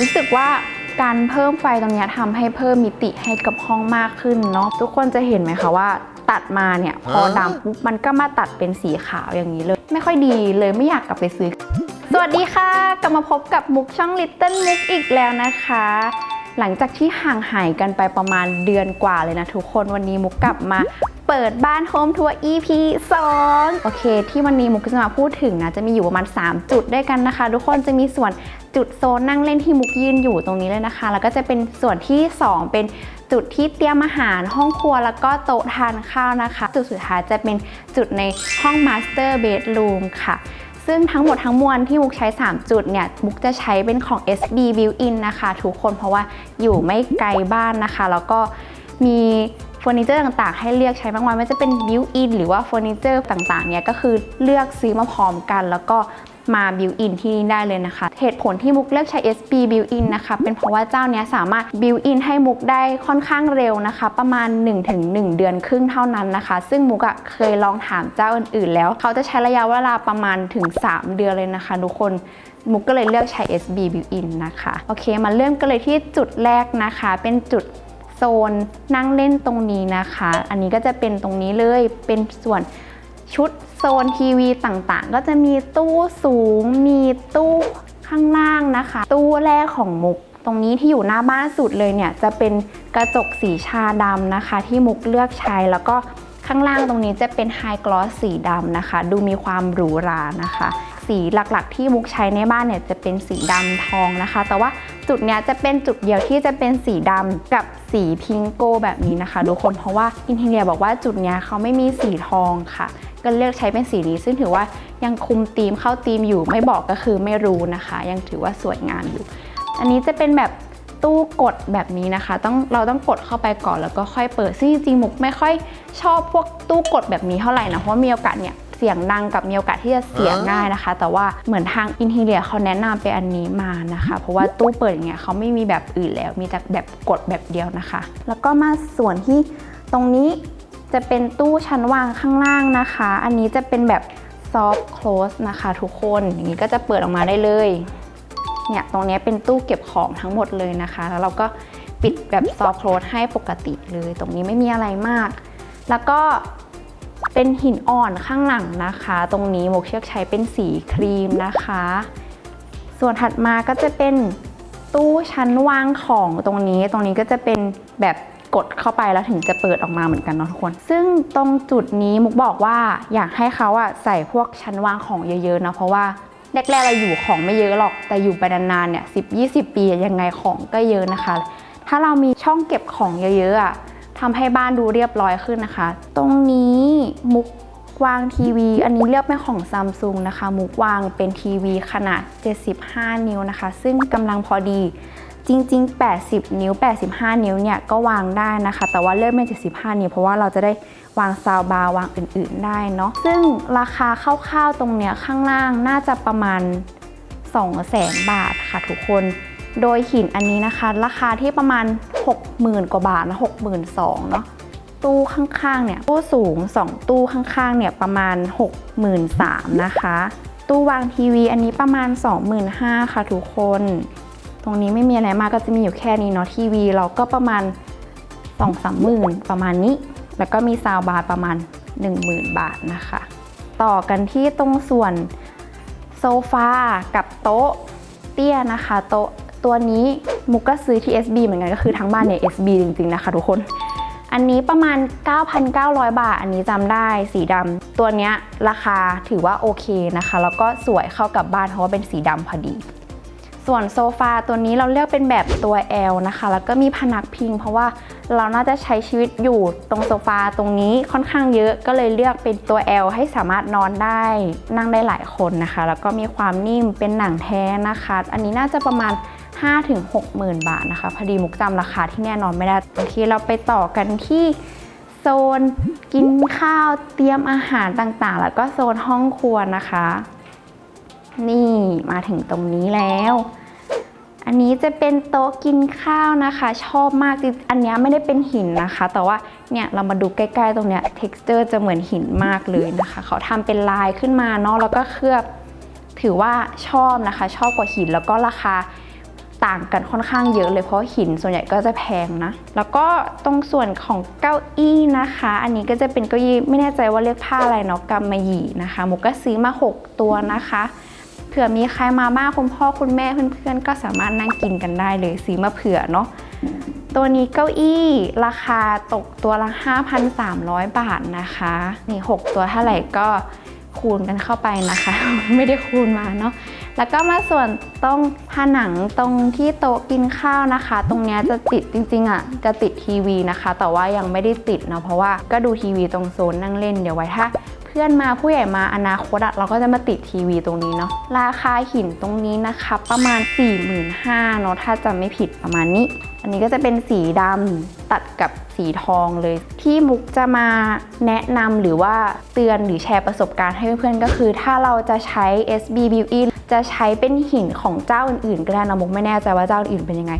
รู้สึกว่าการเพิ่มไฟตรงเนี้ยทำให้เพิ่มมิติให้กับห้องมากขึ้นเนาะทุกคนจะเห็นไหมคะว่า ตัดมาเนี่ยพอดำปุ๊บมันก็มาตัดเป็นสีขาวอย่างนี้เลย ไม่ค่อยดีเลยไม่อยากกลับไปซื้อ สวัสดีค่ะ กลับมาพบกับมุกช่อง Little มุกอีกแล้วนะคะ หลังจากที่ห่างหายกันไปประมาณเดือนกว่าเลยนะทุกคนวันนี้มุกกลับมา เปิดบ้านโฮมทัวร์ EP 2 โอเค ที่วันนี้มุกจะมาพูดถึงนะ จะมีอยู่ประมาณ 3 จุดด้วยกันนะคะ ทุกคนจะมีส่วนจุดโซนนั่งเล่นที่มุกยืนอยู่ตรงนี้เลยนะคะ แล้วก็จะเป็นส่วนที่ 2 เป็นจุดที่เตรียมอาหารห้องครัวแล้วก็โต๊ะทานข้าวนะคะ จุดสุดท้ายจะเป็นจุดในห้อง Master Bedroom ค่ะซึ่งทั้งหมดทั้งมวลที่มุกใช้ 3 จุดเนี่ย มุกจะใช้เป็นของ SB Built-in นะคะ ทุกคนเพราะว่าอยู่ไม่ไกลบ้านนะคะ แล้วก็มี เฟอร์นิเจอร์ต่างๆ ให้เลือกใช้มากมายไม่ว่าจะเป็น Built-in หรือว่าเฟอร์นิเจอร์ต่างๆเนี่ยก็คือเลือกซื้อมาพร้อมกัน แล้วก็มาบิวอินที่นี่ได้เลยนะคะ เหตุผลที่มุกเลือกใช้ SB Built-in นะคะ เป็นเพราะว่าเจ้านี้สามารถบิวอินให้มุกได้ค่อนข้างเร็วนะคะ ประมาณ 1-1 เดือนครึ่งเท่านั้นนะคะ ซึ่งมุกอะเคยลองถามเจ้าอื่นๆ แล้ว เขาจะใช้ระยะเวลาประมาณถึง 3 เดือนเลยนะคะทุกคนมุกก็เลยเลือกใช้ SB Built-in นะคะ โอเค มาเริ่มกันเลยที่จุดแรกนะคะ เป็นจุด ซนนั่งเล่นตรงนี้นะคะ อันนี้ก็จะเป็นตรงนี้เลยเป็นส่วนชุดโซนทีวีต่างๆ ก็จะมีตู้สูง มีตู้ข้างล่างนะคะ ตู้แรกของมุก ตรงนี้ที่อยู่หน้าบ้านสุดเลยเนี่ยจะเป็นกระจกสีชาดำนะคะ ที่มุกเลือกใช้แล้วก็ข้างล่างตรงนี้จะเป็นไฮกลอสสีดำนะคะ ดูมีความหรูหรานะคะ สีหลักๆ ที่มุกใช้ในบ้านเนี่ยจะเป็นสีดำทองนะคะ แต่ว่าจุดเนี้ยจะเป็นจุดเดียวที่จะเป็นสีดำกับสีพิงโกแบบนี้นะคะทุกคนเพราะว่าอินเทเนียบอกว่าจุดเนี้ยเขาไม่มีสีทองค่ะ ก็เลือกใช้เป็นสีนี้ ซึ่งถือว่ายังคุมธีมเข้าธีมอยู่ไม่บอกก็คือไม่รู้นะคะ ยังถือว่าสวยงามอยู่ อันนี้จะเป็นแบบตู้กดแบบนี้นะคะต้องเราต้องกดเข้าไปก่อนแล้วก็ค่อยเปิดซึ่งจริงๆมุกไม่ค่อยชอบพวกตู้กดแบบนี้เท่าไหร่นะเพราะว่ามีโอกาสเนี่ย สียงดังกับมีโอกาสที่จะเสียงง่ายนะคะ แต่ว่าเหมือนทางอินทีเลียเขาแนะนำไปอันนี้มานะคะ เพราะว่าตู้เปิดอย่างเงี้ยเขาไม่มีแบบอื่นแล้ว มีแต่แบบกดแบบเดียวนะคะ แล้วก็มาส่วนที่ตรงนี้จะเป็นตู้ชั้นวางข้างล่างนะคะ อันนี้จะเป็นแบบ soft close นะคะ ทุกคนอย่างนี้ก็จะเปิดออกมาได้เลยเนี่ยตรงนี้เป็นตู้เก็บของทั้งหมดเลยนะคะ แล้วเราก็ปิดแบบ soft close ให้ปกติเลย ตรงนี้ไม่มีอะไรมาก แล้วก็ เป็นหินอ่อนข้างหลังนะคะ ตรงนี้โมกเชือกใช้เป็นสีครีมนะคะ ส่วนถัดมาก็จะเป็นตู้ชั้นวางของตรงนี้ ตรงนี้ก็จะเป็นแบบกดเข้าไปแล้วถึงจะเปิดออกมาเหมือนกันเนาะทุกคน ซึ่งตรงจุดนี้มุกบอกว่าอยากให้เขาอะใส่พวกชั้นวางของเยอะๆนะเพราะว่าแรกๆเราอยู่ของไม่เยอะหรอกแต่อยู่ไปนานๆเนี่ยสิบยีปียังไงของก็เยอะนะคะ ถ้าเรามีช่องเก็บของเยอะๆอะ ทำให้บ้านดูเรียบร้อยขึ้นนะคะ ตรงนี้มุกวางทีวี อันนี้เลือกเป็นของซัมซุงนะคะ มุกวางเป็นทีวีขนาด 75 นิ้วนะคะ ซึ่งกำลังพอดีจริง ๆ 80 นิ้ว 85 นิ้วเนี่ยก็วางได้นะคะ แต่ว่าเลือกเป็น 75 นิ้ว เพราะว่าเราจะได้วางซาวบาร์วางอื่น ๆ ได้เนาะ ซึ่งราคาคร่าวๆตรงเนี้ยข้างล่างน่าจะประมาณ 200,000 บาทค่ะทุกคน โดยหินอันนี้นะคะ ราคาที่ประมาณ 60,000 กว่าบาทนะ62,000เนาะตู้ข้างๆเนี่ยตู้สูง 2 ตู้ข้างๆเนี่ยประมาณ 63,000นะคะ ตู้วางทีวีอันนี้ประมาณ 25,000ค่ะทุกคน ตรงนี้ไม่มีอะไรมากก็จะมีอยู่แค่นี้เนาะทีวีเราก็ประมาณ 2-3หมื่นประมาณนี้ แล้วก็มีซาวบาร์ประมาณ 10,000 บาทนะคะ ต่อกันที่ตรงส่วนโซฟากับโต๊ะเตี้ยนะคะ โต๊ะ ตัวนี้มุกก็ซื้อที่ SB เหมือนกันก็คือทั้งบ้านเนี่ย SB จริงๆนะคะทุกคน อันนี้ประมาณ 9,900 บาท อันนี้จำได้สีดำตัวนี้ราคาถือว่าโอเคนะคะ แล้วก็สวยเข้ากับบ้านเพราะว่าเป็นสีดำพอดี ส่วนโซฟาตัวนี้เราเลือกเป็นแบบตัว L นะคะ แล้วก็มีพนักพิง เพราะว่าเราน่าจะใช้ชีวิตอยู่ตรงโซฟาตรงนี้ค่อนข้างเยอะก็เลยเลือกเป็นตัว L ให้สามารถนอนได้นั่งได้หลายคนนะคะ แล้วก็มีความนิ่มเป็นหนังแท้นะคะ อันนี้น่าจะประมาณ 5 ถึง 60,000 บาทนะคะ พอดีมุกจำราคาที่แน่นอนไม่ได้บางทีเราไปต่อกันที่โซนกินข้าวเตรียมอาหารต่างๆ แล้วก็โซนห้องครัวนะคะ นี่มาถึงตรงนี้แล้ว อันนี้จะเป็นโต๊ะกินข้าวนะคะ ชอบมากจริงอันนี้ไม่ได้เป็นหินนะคะ แต่ว่าเนี่ยเรามาดูใกล้ๆตรงเนี้ย texture จะเหมือนหินมากเลยนะคะ เขาทำเป็นลายขึ้นมาเนาะแล้วก็เคลือบถือว่าชอบนะคะ ชอบกว่าหินแล้วก็ราคา ต่างกันค่อนข้างเยอะเลยเพราะหินส่วนใหญ่ก็จะแพงนะ แล้วก็ตรงส่วนของเก้าอี้นะคะ อันนี้ก็จะเป็นเก้าอี้ไม่แน่ใจว่าเรียกผ้าอะไรเนาะกำมะหยี่นะคะมุกก็ซื้อมา 6 ตัวนะคะเผื่อมีใครมาบ้างคุณพ่อคุณแม่เพื่อนๆ ก็สามารถนั่งกินกันได้เลยซื้อมาเผื่อเนาะตัวนี้เก้าอี้ราคาตกตัวละ 5,300 บาทนะคะ นี่ 6 ตัวเท่าไหร่ก็คูณกันเข้าไปนะคะ ไม่ได้คูณมาเนาะ แล้วก็มาส่วนตรงผนังตรงที่โต๊ะกินข้าวนะคะ ตรงนี้จะติดจริงๆอะจะติดทีวีนะคะ แต่ว่ายังไม่ได้ติดเนาะเพราะว่าก็ดูทีวีตรงโซนนั่งเล่นเดี๋ยวไว้ถ้า พื่อนมาผู้ใหญ่มาอนาคตเราก็จะมาติดทีวีตรงนี้เนาะราคาหินตรงนี้นะคะ ประมาณ 45,000เนาะถ้าจำไม่ผิดประมาณนี้ อันนี้ก็จะเป็นสีดำตัดกับสีทองเลยที่มุกจะมาแนะนำหรือว่าเตือนหรือแชร์ประสบการณ์ให้เพื่อนๆก็คือ ถ้าเราจะใช้ SB Built-in จะใช้เป็นหินของเจ้าอื่นๆ ก็ได้นะมุกไม่แน่ใจว่าเจ้าอื่นเป็นยังไง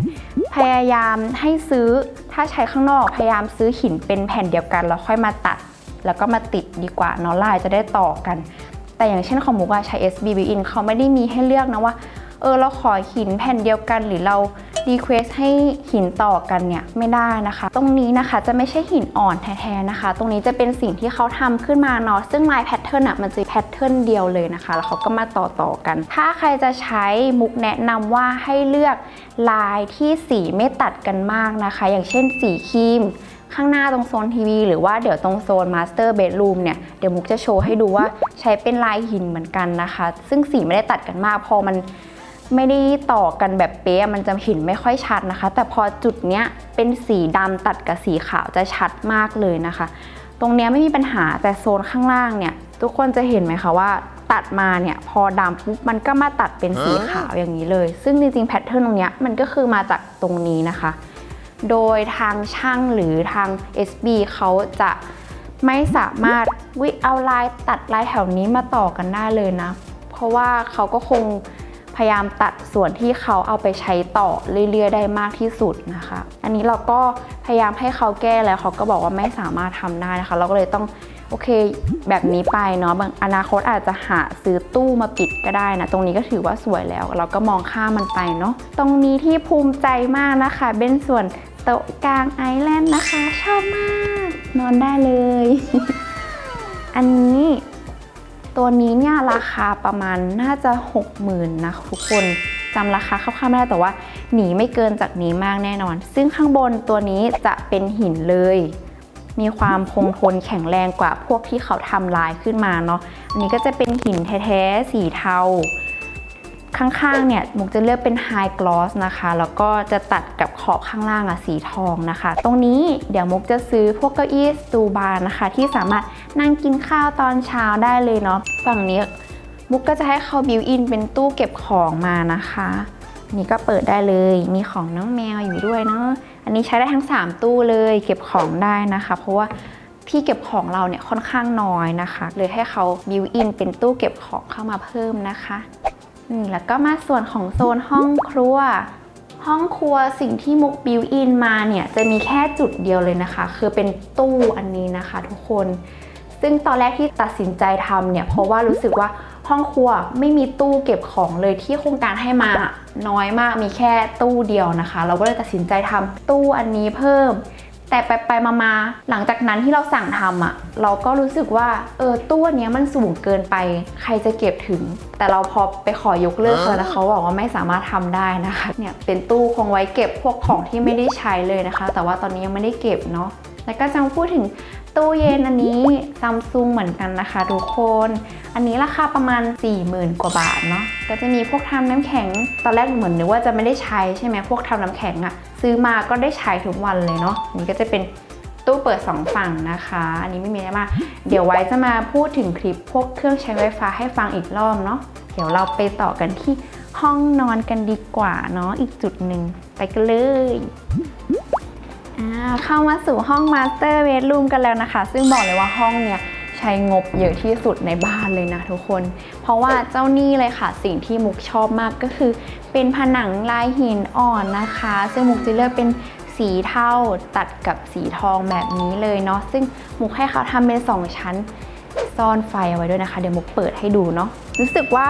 พยายามให้ซื้อถ้าใช้ข้างนอกพยายามซื้อหินเป็นแผ่นเดียวกันแล้วค่อยมาตัด แล้วก็มาติดดีกว่าเนาะลายจะได้ต่อกัน แต่อย่างเช่นของมุกอะใช้ SB Built-in เขาไม่ได้มีให้เลือกนะว่า เออเราขอหินแผ่นเดียวกัน หรือเรารีเควสให้หินต่อกันเนี่ยไม่ได้นะคะ ตรงนี้นะคะจะไม่ใช่หินอ่อนแท้ๆนะคะ ตรงนี้จะเป็นสิ่งที่เขาทำขึ้นมาเนาะซึ่งลายแพทเทิร์นอะมันจะแพทเทิร์นเดียวเลยนะคะ แล้วเขาก็มาต่อต่อกัน ถ้าใครจะใช้มุกแนะนำว่าให้เลือกลายที่สีไม่ตัดกันมากนะคะ อย่างเช่นสีครีม ข้างหน้าตรงโซนทีวีหรือว่าเดี๋ยวตรงโซนมาสเตอร์เบดรูมเนี่ยเดี๋ยวมุกจะโชว์ให้ดูว่าใช้เป็นลายหินเหมือนกันนะคะ ซึ่งสีไม่ได้ตัดกันมากพอมันไม่ได้ต่อกันแบบเป๊ะมันจะเห็นไม่ค่อยชัดนะคะ แต่พอจุดเนี้ยเป็นสีดำตัดกับสีขาวจะชัดมากเลยนะคะ ตรงเนี้ยไม่มีปัญหาแต่โซนข้างล่างเนี่ยทุกคนจะเห็นไหมคะว่าตัดมาเนี่ยพอดำปุ๊บมันก็มาตัดเป็นสีขาวอย่างนี้เลย ซึ่งจริงๆแพทเทิร์นตรงเนี้ยมันก็คือมาจากตรงนี้นะคะ โดยทางช่างหรือทาง SB เขาจะไม่สามารถวิเอาลายตัดลายแถวนี้มาต่อกันได้เลยนะ เพราะว่าเขาก็คงพยายามตัดส่วนที่เขาเอาไปใช้ต่อเรื่อยๆ ได้มากที่สุดนะคะ อันนี้เราก็พยายามให้เขาแก้แล้วเขาก็บอกว่าไม่สามารถทำได้นะคะ เราก็เลยต้องโอเคแบบนี้ไปเนาะบางอนาคตอาจจะหาซื้อตู้มาปิดก็ได้นะ ตรงนี้ก็ถือว่าสวยแล้ว เราก็มองข้ามมันไปเนาะตรงนี้ที่ภูมิใจมากนะคะ เป็นส่วน โต๊ะกลางไอแลนด์นะคะ ชอบมาก นอนได้เลย อันนี้ตัวนี้เนี่ยราคาประมาณน่าจะ 60,000นะทุกคนจำราคาคร่าวๆไม่ได้แต่ว่าหนีไม่เกินจากนี้มากแน่นอน ซึ่งข้างบนตัวนี้จะเป็นหินเลย มีความคงทนแข็งแรงกว่าพวกที่เขาทำลายขึ้นมาเนาะอันนี้ก็จะเป็นหินแท้ๆสีเทา ข้างๆเนี่ยมุกจะเลือกเป็นไฮกลอสนะคะ แล้วก็จะตัดกับขอบข้างล่างอะสีทองนะคะ ตรงนี้เดี๋ยวมุกจะซื้อพวกเก้าอี้สตูบาร์นะคะ ที่สามารถนั่งกินข้าวตอนเช้าได้เลยเนาะฝั่งนี้มุกก็จะให้เขาบิวอินเป็นตู้เก็บของมานะคะ นี่ก็เปิดได้เลยมีของน้องแมวอยู่ด้วยเนาะอันนี้ใช้ได้ทั้ง 3 ตู้เลยเก็บของได้นะคะ เพราะว่าที่เก็บของเราเนี่ยค่อนข้างน้อยนะคะ เลยให้เขาบิวอินเป็นตู้เก็บของเข้ามาเพิ่มนะคะ อืมแล้วก็มาส่วนของโซนห้องครัว ห้องครัวสิ่งที่มุกบิวอินมาเนี่ยจะมีแค่จุดเดียวเลยนะคะ คือเป็นตู้อันนี้นะคะทุกคน ซึ่งตอนแรกที่ตัดสินใจทำเนี่ยเพราะว่ารู้สึกว่าห้องครัวไม่มีตู้เก็บของเลยที่โครงการให้มาน้อยมากมีแค่ตู้เดียวนะคะ เราก็เลยตัดสินใจทำตู้อันนี้เพิ่ม แต่ไปไปมามาหลังจากนั้นที่เราสั่งทำอะ่ะ เราก็รู้สึกว่าเออตู้อันเนี้ยมันสูงเกินไป ใครจะเก็บถึง แต่เราพอไปขอยกเลิกเลยแล้วเขาบอกว่าไม่สามารถทำได้นะคะเนี่ยเป็นตู้คงไว้เก็บพวกของที่ไม่ได้ใช้เลยนะคะ แต่ว่าตอนนี้ยังไม่ได้เก็บเนาะแล้วก็จะมาพูดถึงตู้เย็นอันนี้ซัมซุงเหมือนกันนะคะทุกคน อันนี้ราคาประมาณ 40,000 กว่าบาทเนาะก็จะมีพวกทำน้ำแข็ง ตอนแรกเหมือนนึกว่าจะไม่ได้ใช้ใช่ไหมพวกทำน้ำแข็งอะ ซื้อมาก็ได้ใช้ทุกวันเลยเนาะนี่ก็จะเป็นตู้เปิด 2 ฝั่งนะคะ อันนี้ไม่มีอะไรมาก เดี๋ยวไว้จะมาพูดถึงคลิปพวกเครื่องใช้ไฟฟ้าให้ฟังอีกรอบเนาะ เดี๋ยวเราไปต่อกันที่ห้องนอนกันดีกว่าเนาะอีกจุดหนึ่งไปกันเลยอ่าเข้ามาสู่ห้องมาสเตอร์เบดรูมกันแล้วนะคะ ซึ่งบอกเลยว่าห้องเนี่ย ใช้งบเยอะที่สุดในบ้านเลยนะทุกคน เพราะว่าเจ้านี่เลยค่ะ สิ่งที่มุกชอบมากก็คือ เป็นผนังลายหินอ่อนนะคะ ซึ่งมุกจะเลือกเป็นสีเทาตัดกับสีทองแบบนี้เลยเนาะซึ่งมุกให้เขาทำเป็นสองชั้น ซ่อนไฟเอาไว้ด้วยนะคะ เดี๋ยวมุกเปิดให้ดูเนาะรู้สึกว่า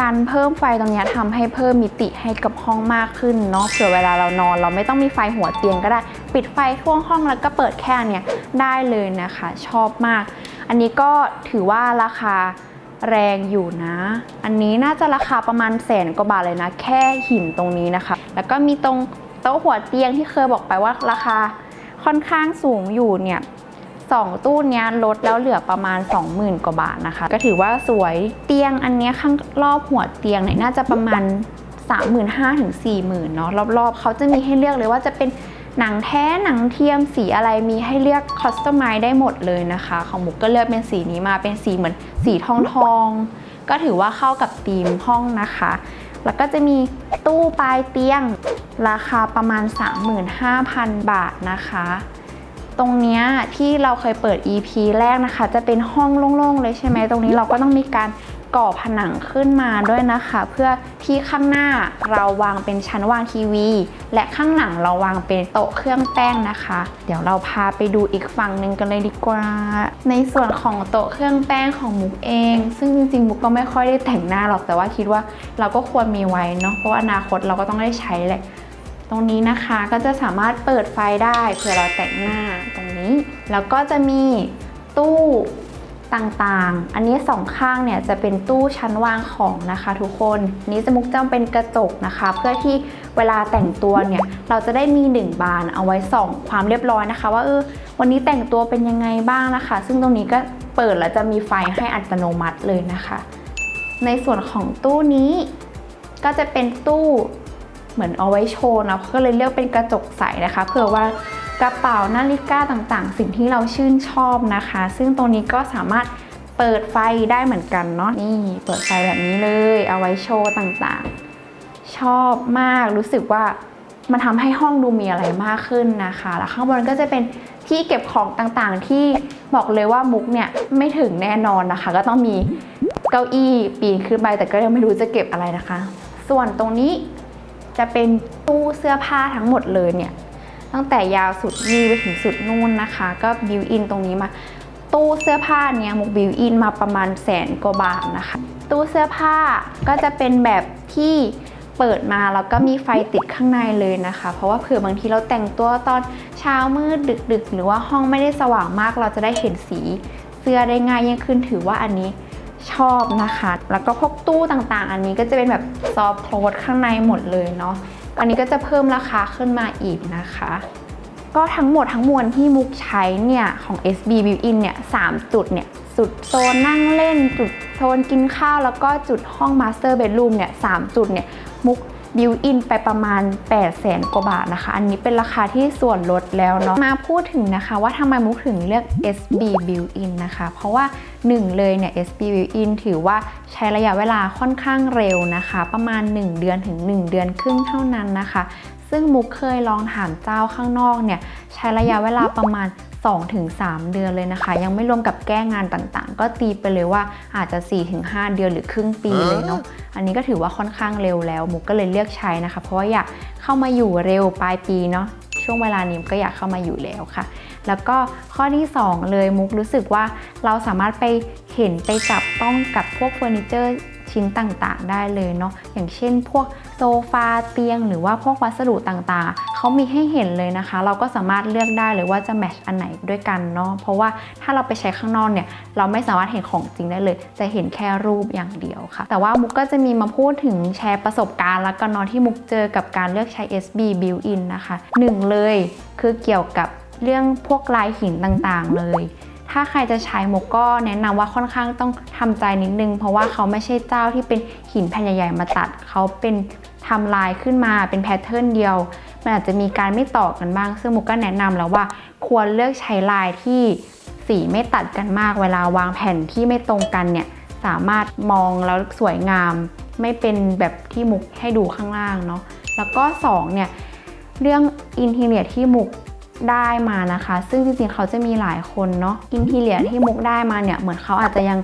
การเพิ่มไฟตรงนี้ยทำให้เพิ่มมิติให้กับห้องมากขึ้นเนาะเผื่อเวลาเรานอน เราไม่ต้องมีไฟหัวเตียงก็ได้ ปิดไฟทั่วห้องแล้วก็เปิดแค่เนี้ยได้เลยนะคะ ชอบมาก อันนี้ก็ถือว่าราคาแรงอยู่นะ อันนี้น่าจะราคาประมาณแสนกว่าบาทเลยนะ แค่หินตรงนี้นะคะ แล้วก็มีตรงโต๊ะหัวเตียงที่เคยบอกไปว่าราคาค่อนข้างสูงอยู่เนี่ยสองตู้นี้ลดแล้วเหลือประมาณ 20,000 กว่าบาทนะคะ ก็ถือว่าสวยเตียงอันนี้ข้างรอบหัวเตียงเนี่ยน่าจะประมาณ 35,000ถึง40,000เนาะรอบๆเขาจะมีให้เลือกเลยว่าจะเป็น หนังแท้หนังเทียมสีอะไรมีให้เลือกคอสตอมไมได้หมดเลยนะคะ ของมุกก็เลือกเป็นสีนี้มาเป็นสีเหมือนสีทองทองก็ถือว่าเข้ากับธีมห้องนะคะ แล้วก็จะมีตู้ปลายเตียง ราคาประมาณ 35,000 บาทนะคะ ตรงนี้ที่เราเคยเปิด EP แรกนะคะ จะเป็นห้องโล่งๆเลยใช่ไหมตรงนี้เราก็ต้องมีการ ก่อผนังขึ้นมาด้วยนะคะ เพื่อที่ข้างหน้าเราวางเป็นชั้นวางทีวี และข้างหลังเราวางเป็นโต๊ะเครื่องแป้งนะคะ เดี๋ยวเราพาไปดูอีกฝั่งหนึ่งกันเลยดีกว่า ในส่วนของโต๊ะเครื่องแป้งของมุกเอง ซึ่งจริงๆมุกก็ไม่ค่อยได้แต่งหน้าหรอกแต่ว่าคิดว่าเราก็ควรมีไว้เนาะเพราะาอนาคตเราก็ต้องได้ใช้แหละตรงนี้นะคะก็จะสามารถเปิดไฟได้เผื่อเราแต่งหน้าตรงนี้ แล้วก็จะมีตู้ ต่างๆ อันนี้สองข้างเนี่ยจะเป็นตู้ชั้นวางของนะคะทุกคนนี้จะมุกจำเป็นกระจกนะคะ เพื่อที่เวลาแต่งตัวเนี่ยเราจะได้มีหนึ่งบานเอาไว้ส่องความเรียบร้อยนะคะ ว่าเออวันนี้แต่งตัวเป็นยังไงบ้างนะคะ ซึ่งตรงนี้ก็เปิดแล้วจะมีไฟให้อัตโนมัติเลยนะคะ ในส่วนของตู้นี้ก็จะเป็นตู้เหมือนเอาไว้โชว์นะก็เลยเลือกเป็นกระจกใสนะคะเผื่อว่า กระเป๋านาฬิกาต่างๆ สิ่งที่เราชื่นชอบนะคะ ซึ่งตรงนี้ก็สามารถเปิดไฟได้เหมือนกันเนาะนี่เปิดไฟแบบนี้เลย เอาไว้โชว์ต่างๆ ชอบมากรู้สึกว่ามันทำให้ห้องดูมีอะไรมากขึ้นนะคะ แล้วข้างบนก็จะเป็นที่เก็บของต่างๆ ที่บอกเลยว่ามุกเนี่ยไม่ถึงแน่นอนนะคะ ก็ต้องมีเก้าอี้ปีนขึ้นไปแต่ก็ยังไม่รู้จะเก็บอะไรนะคะ ส่วนตรงนี้จะเป็นตู้เสื้อผ้าทั้งหมดเลยเนี่ย ตั้งแต่ยาวสุดนี่ไปถึงสุดนู่นนะคะ ก็บิวอินตรงนี้มา ตู้เสื้อผ้าเนี่ยมุกบิวอินมาประมาณแสนกว่าบาทนะคะ ตู้เสื้อผ้าก็จะเป็นแบบที่เปิดมาแล้วก็มีไฟติดข้างในเลยนะคะ เพราะว่าเผื่อบางทีเราแต่งตัวตอนเช้ามืดดึก ๆ หรือว่าห้องไม่ได้สว่างมาก เราจะได้เห็นสีเสื้อได้ง่ายยิ่งขึ้นถือว่าอันนี้ชอบนะคะ แล้วก็พวกตู้ต่างๆ อันนี้ก็จะเป็นแบบซอฟต์โคลดข้างในหมดเลยเนาะ อันนี้ก็จะเพิ่มราคาขึ้นมาอีกนะคะ ก็ทั้งหมดทั้งมวลที่มุกใช้เนี่ยของ SB Built-in เนี่ย3จุดเนี่ยจุดโซนนั่งเล่นจุดโซนกินข้าว แล้วก็จุดห้อง Master Bedroom เนี่ย3จุดเนี่ยมุก บิวอินไปประมาณ 8 0 0แสนกว่าบาทนะคะ อันนี้เป็นราคาที่ส่วนลดแล้วเนาะมาพูดถึงนะคะว่าทำไมมุกถึงเลือก SB Built-in นะคะ เพราะว่า 1 เลยเนี่ย SB Built-in ถือว่าใช้ระยะเวลาค่อนข้างเร็วนะคะ ประมาณ 1 เดือนถึง 1 เดือนครึ่งเท่านั้นนะคะ ซึ่งมุกเคยลองถามเจ้าข้างนอกเนี่ย ใช้ระยะเวลาประมาณ 2-3 เดือนเลยนะคะ ยังไม่รวมกับแก้งานต่างๆ ก็ตีไปเลยว่าอาจจะ 4-5 เดือนหรือครึ่งปีเลยเนาะอันนี้ก็ถือว่าค่อนข้างเร็วแล้วมุกก็เลยเลือกใช้นะคะ เพราะว่าอยากเข้ามาอยู่เร็วปลายปีเนาะช่วงเวลานี้มุกก็อยากเข้ามาอยู่แล้วค่ะ แล้วก็ข้อที่ 2 เลยมุกรู้สึกว่าเราสามารถไปเห็นไปจับต้องกับพวกเฟอร์นิเจอร์ ชิ้นต่างๆ ได้เลยเนาะอย่างเช่น พวกโซฟาเตียง หรือว่าพวกวัสดุต่างๆเขามีให้เห็นเลยนะคะ เราก็สามารถเลือกได้เลยว่าจะแมทช์อันไหนด้วยกันเนาะเพราะว่าถ้าเราไปใช้ข้างนอกเนี่ยเราไม่สามารถเห็นของจริงได้เลย จะเห็นแค่รูปอย่างเดียวค่ะ แต่ว่ามุกก็จะมีมาพูดถึงแชร์ประสบการณ์แล้วก็นอนที่มุกเจอกับการเลือกใช้ SB Built-in นะคะหนึ่งเลยคือเกี่ยวกับเรื่องพวกลายหินต่างๆเลย ถ้าใครจะใช้มกก็แนะนำว่าค่อนข้างต้องทำใจนิดนึง เพราะว่าเขาไม่ใช่เจ้าที่เป็นหินแผ่นใหญ่ๆมาตัด เขาเป็นทำลายขึ้นมาเป็นแพทเทิร์นเดียว มันอาจจะมีการไม่ต่อกันบ้าง ซึ่งมุกก็แนะนำแล้วว่าควรเลือกใช้ลายที่สีไม่ตัดกันมาก เวลาวางแผ่นที่ไม่ตรงกันเนี่ยสามารถมองแล้วสวยงาม ไม่เป็นแบบที่มุกให้ดูข้างล่างเนาะแล้วก็สองเนี่ยเรื่องอินเทีเลียที่มุก ได้มานะคะ ซึ่งจริงๆเขาจะมีหลายคนเนาะอินทีเลียที่มุกได้มาเนี่ยเหมือนเขาอาจจะยัง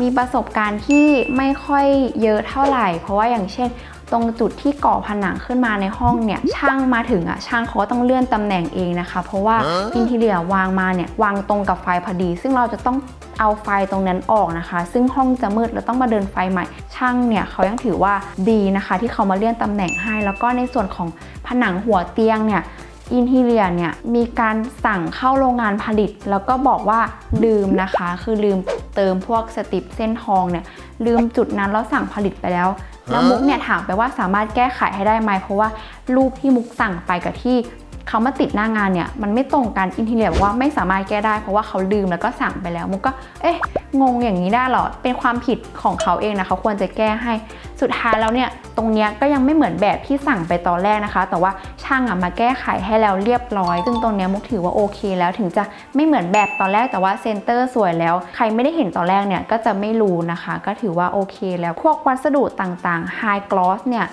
มีประสบการณ์ที่ไม่ค่อยเยอะเท่าไหร่ เพราะว่าอย่างเช่น ตรงจุดที่ก่อผนังขึ้นมาในห้องเนี่ยช่างมาถึงอะ่ะช่างเขาก็ต้องเลื่อนตำแหน่งเองนะคะ เพราะว่าอินทีเลียวางมาเนี่ยวางตรงกับไฟพอดี ซึ่งเราจะต้องเอาไฟตรงนั้นออกนะคะ ซึ่งห้องจะมืดแล้วต้องมาเดินไฟใหม่ ช่างเนี่ยเขายังถือว่าดีนะคะ ที่เขามาเลื่อนตำแหน่งให้ แล้วก็ในส่วนของผนังหัวเตียงเนี่ย อินทีเรียเนี่ยมีการสั่งเข้าโรงงานผลิต แล้วก็บอกว่าลืมนะคะ คือลืมเติมพวกสติปเส้นทองเนี่ยลืมจุดนั้นแล้วสั่งผลิตไปแล้ว แล้วมุกเนี่ยถามไปว่าสามารถแก้ไขให้ได้ไหมเพราะว่ารูปที่มุกสั่งไปกับที่ เขามาติดหน้างานเนี่ยมันไม่ตรงกันอินทีเรียบอกว่าไม่สามารถแก้ได้เพราะว่าเขาลืมแล้วก็สั่งไปแล้วมุกก็เอ๊ะงงอย่างนี้ได้เหรอเป็นความผิดของเขาเองนะเขาควรจะแก้ให้สุดท้ายแล้วเนี่ยตรงเนี้ยก็ยังไม่เหมือนแบบที่สั่งไปตอนแรกนะคะ แต่ว่าช่างอะมาแก้ไขให้แล้วเรียบร้อย ซึ่งตรงเนี้ยมุกถือว่าโอเค แล้วถึงจะไม่เหมือนแบบตอนแรกแต่ว่าเซนเตอร์สวยแล้ว ใครไม่ได้เห็นตอนแรกเนี่ยก็จะไม่รู้นะคะ ก็ถือว่าโอเค แล้วพวกวัสดุต่างๆ High Gloss เนี่ย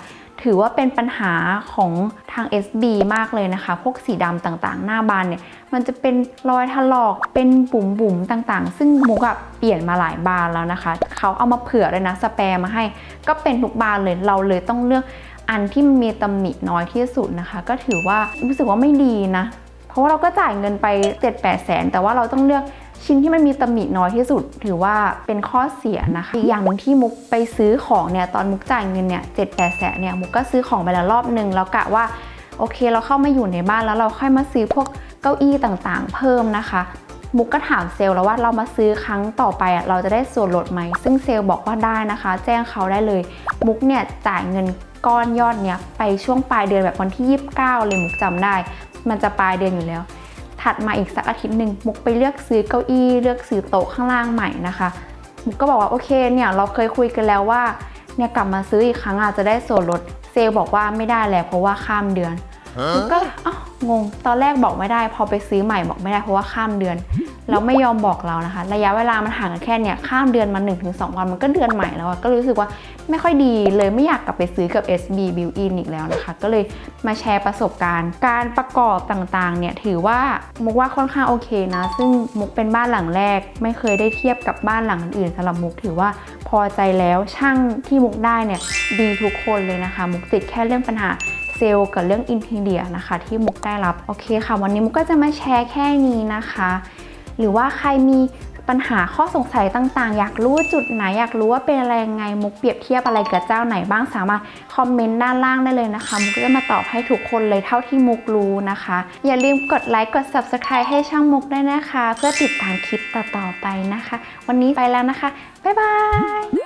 ถือว่าเป็นปัญหาของทาง SB มากเลยนะคะ พวกสีดำต่างๆ หน้าบานเนี่ย มันจะเป็นรอยถลอก เป็นบุ๋มบุ๋มๆ ต่างๆ ซึ่งมุกอะเปลี่ยนมาหลายบานแล้วนะคะ เขาเอามาเผื่อเลยนะ สแปร์มาให้ ก็เป็นทุกบานเลย เราเลยต้องเลือกอันที่มีตำหนิน้อยที่สุดนะคะ ก็ถือว่ารู้สึกว่าไม่ดีนะ เพราะว่าเราก็จ่ายเงินไป 7-8แสน แต่ว่าเราต้องเลือก ชิ้นที่มันมีตำหนิน้อยที่สุด ถือว่าเป็นข้อเสียนะคะ อีกอย่างหนึ่งที่มุกไปซื้อของเนี่ยตอนมุกจ่ายเงินเนี่ย7-8แปดแสนเนี่ยมุกก็ซื้อของไปแล้วรอบนึงแล้วกะว่าโอเคเราเข้ามาอยู่ในบ้านแล้วเราค่อยมาซื้อพวกเก้าอี้ต่างๆ เพิ่มนะคะ มุกก็ถามเซลล์แล้วว่าเรามาซื้อครั้งต่อไปอะเราจะได้ส่วนลดไหม ซึ่งเซลล์บอกว่าได้นะคะ แจ้งเขาได้เลย มุกเนี่ยจ่ายเงินก้อนยอดเนี้ยไปช่วงปลายเดือนแบบวันที่ 29 เลยมุกจำได้ มันจะปลายเดือนอยู่แล้ว ถัดมาอีกสักอาทิตย์หนึ่งมุกไปเลือกซื้อเก้าอี้ เลือกซื้อโต๊ะข้างล่างใหม่นะคะมุกก็บอกว่าโอเคเนี่ยเราเคยคุยกันแล้วว่าเนี่ยกลับมาซื้ออีกครั้งอาจจะได้ส่วนลดเซลบอกว่าไม่ได้แล้วเพราะว่าข้ามเดือน ก็อ้างง ตอนแรกบอกไม่ได้ พอไปซื้อใหม่บอกไม่ได้เพราะว่าข้ามเดือนแล้วไม่ยอมบอกเรานะคะ ระยะเวลามันห่างกันแค่เนี่ยข้ามเดือนมา 1-2 วันมันก็เดือนใหม่แล้วก็รู้สึกว่าไม่ค่อยดีเลยไม่อยากกลับไปซื้อกับ SB Built-in อีกแล้วนะคะ ก็เลยมาแชร์ประสบการณ์ การประกอบต่างๆเนี่ยถือว่ามุกว่าค่อนข้างโอเคนะ ซึ่งมุกเป็นบ้านหลังแรก ไม่เคยได้เทียบกับบ้านหลังอื่นสำหรับมุกถือว่าพอใจแล้วช่างที่มุกได้เนี่ยดีทุกคนเลยนะคะ มุกติดแค่เรื่องปัญหา เซลล์กับเรื่องอินทีเดียนะคะที่มุกได้รับ โอเคค่ะ วันนี้มุกก็จะมาแชร์แค่นี้นะคะ หรือว่าใครมีปัญหาข้อสงสัยต่างๆ อยากรู้จุดไหน อยากรู้ว่าเป็นอะไรยังไง มุกเปรียบเทียบอะไรกับเจ้าไหนบ้างสามารถคอมเมนต์ด้านล่างได้เลยนะคะ มุกจะมาตอบให้ทุกคนเลยเท่าที่มุกรู้นะคะ อย่าลืมกดไลค์กด subscribe ให้ช่องมุกด้วยนะคะ เพื่อติดตามคลิปต่อๆไปนะคะ วันนี้ไปแล้วนะคะ บ๊ายบาย